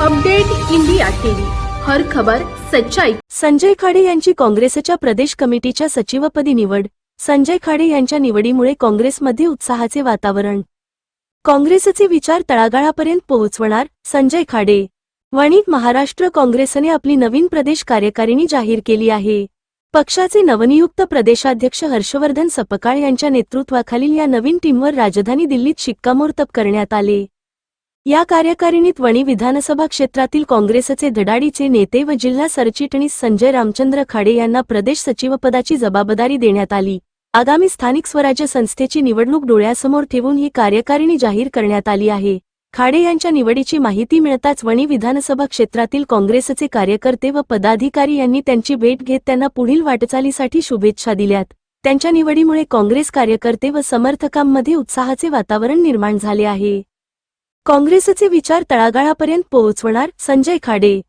Update India TV. हर खबर सच्चाई. संजय खाडे यांची काँग्रेसच्या प्रदेश कमिटीच्या सचिवपदी निवड. संजय खाडे यांच्या निवडीमुळे काँग्रेसमध्ये उत्साहाचे वातावरण. काँग्रेसचे विचार तळागाळापर्यंत पोहोचवणार संजय खाडे. वणीत महाराष्ट्र काँग्रेसने आपली नवीन प्रदेश कार्यकारिणी जाहीर केली आहे. पक्षाचे नवनियुक्त प्रदेशाध्यक्ष हर्षवर्धन सपकाळ यांच्या नेतृत्वाखालील या नवीन टीमवर राजधानी दिल्लीत शिक्कामोर्तब करण्यात आले. या कार्यकारिणीत वणी विधानसभा क्षेत्रातील काँग्रेसचे धडाडीचे नेते व जिल्हा सरचिटणीस संजय रामचंद्र खाडे यांना प्रदेश सचिवपदाची जबाबदारी देण्यात आली. आगामी स्थानिक स्वराज्य संस्थेची निवडणूक डोळ्यासमोर ठेवून ही कार्यकारिणी जाहीर करण्यात आली आहे. खाडे यांच्या निवडीची माहिती मिळताच वणी विधानसभा क्षेत्रातील काँग्रेसचे कार्यकर्ते व पदाधिकारी यांनी त्यांची भेट घेत त्यांना पुढील वाटचालीसाठी शुभेच्छा दिल्यात. त्यांच्या निवडीमुळे काँग्रेस कार्यकर्ते व समर्थकांमध्ये उत्साहाचे वातावरण निर्माण झाले आहे. काँग्रेसचे विचार तळागाळापर्यंत पोहोचवणार संजय खाडे.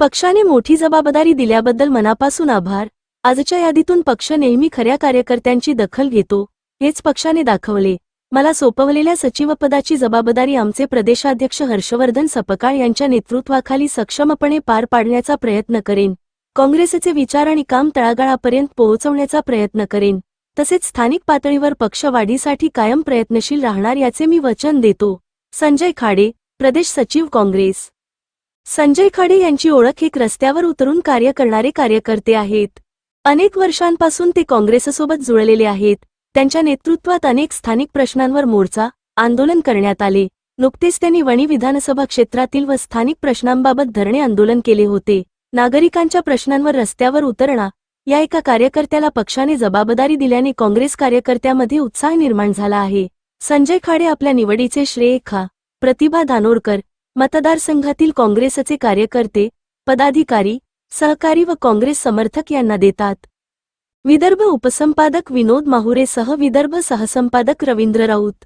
पक्षाने मोठी जबाबदारी दिल्याबद्दल मनापासून आभार. आजच्या यादीतून पक्ष नेहमी खऱ्या कार्यकर्त्यांची दखल घेतो हेच पक्षाने दाखवले. मला सोपवलेल्या सचिवपदाची जबाबदारी आमचे प्रदेशाध्यक्ष हर्षवर्धन सपकाळ यांच्या नेतृत्वाखाली सक्षमपणे पार पाडण्याचा प्रयत्न करेन. काँग्रेसचे विचार आणि काम तळागाळापर्यंत पोहोचवण्याचा प्रयत्न करेन. तसेच स्थानिक पातळीवर पक्ष वाढीसाठी कायम प्रयत्नशील राहणार याचे मी वचन देतो. संजय खाडे प्रदेश सचिव काँग्रेस. संजय खाडे यांची ओळख एक रस्त्यावर उतरून कार्य करणारे कार्यकर्ते आहेत. अनेक वर्षांपासून ते काँग्रेससोबत जुळलेले आहेत. त्यांच्या नेतृत्वात अनेक स्थानिक प्रश्नांवर मोर्चा आंदोलन करण्यात आले. नुकतेच त्यांनी वणी विधानसभा क्षेत्रातील व स्थानिक प्रश्नांबाबत धरणे आंदोलन केले होते. नागरिकांच्या प्रश्नांवर रस्त्यावर उतरणा या एका कार्यकर्त्याला पक्षाने जबाबदारी दिल्याने काँग्रेस कार्यकर्त्यामध्ये उत्साह निर्माण झाला आहे. संजय खाडे आपल्या निवडीचे श्रेय खा. प्रतिभा धानोरकर मतदारसंघातील काँग्रेसचे कार्यकर्ते पदाधिकारी सहकारी व काँग्रेस समर्थक यांना देतात. विदर्भ उपसंपादक विनोद माहुरेसह विदर्भ सहसंपादक रवींद्र राऊत.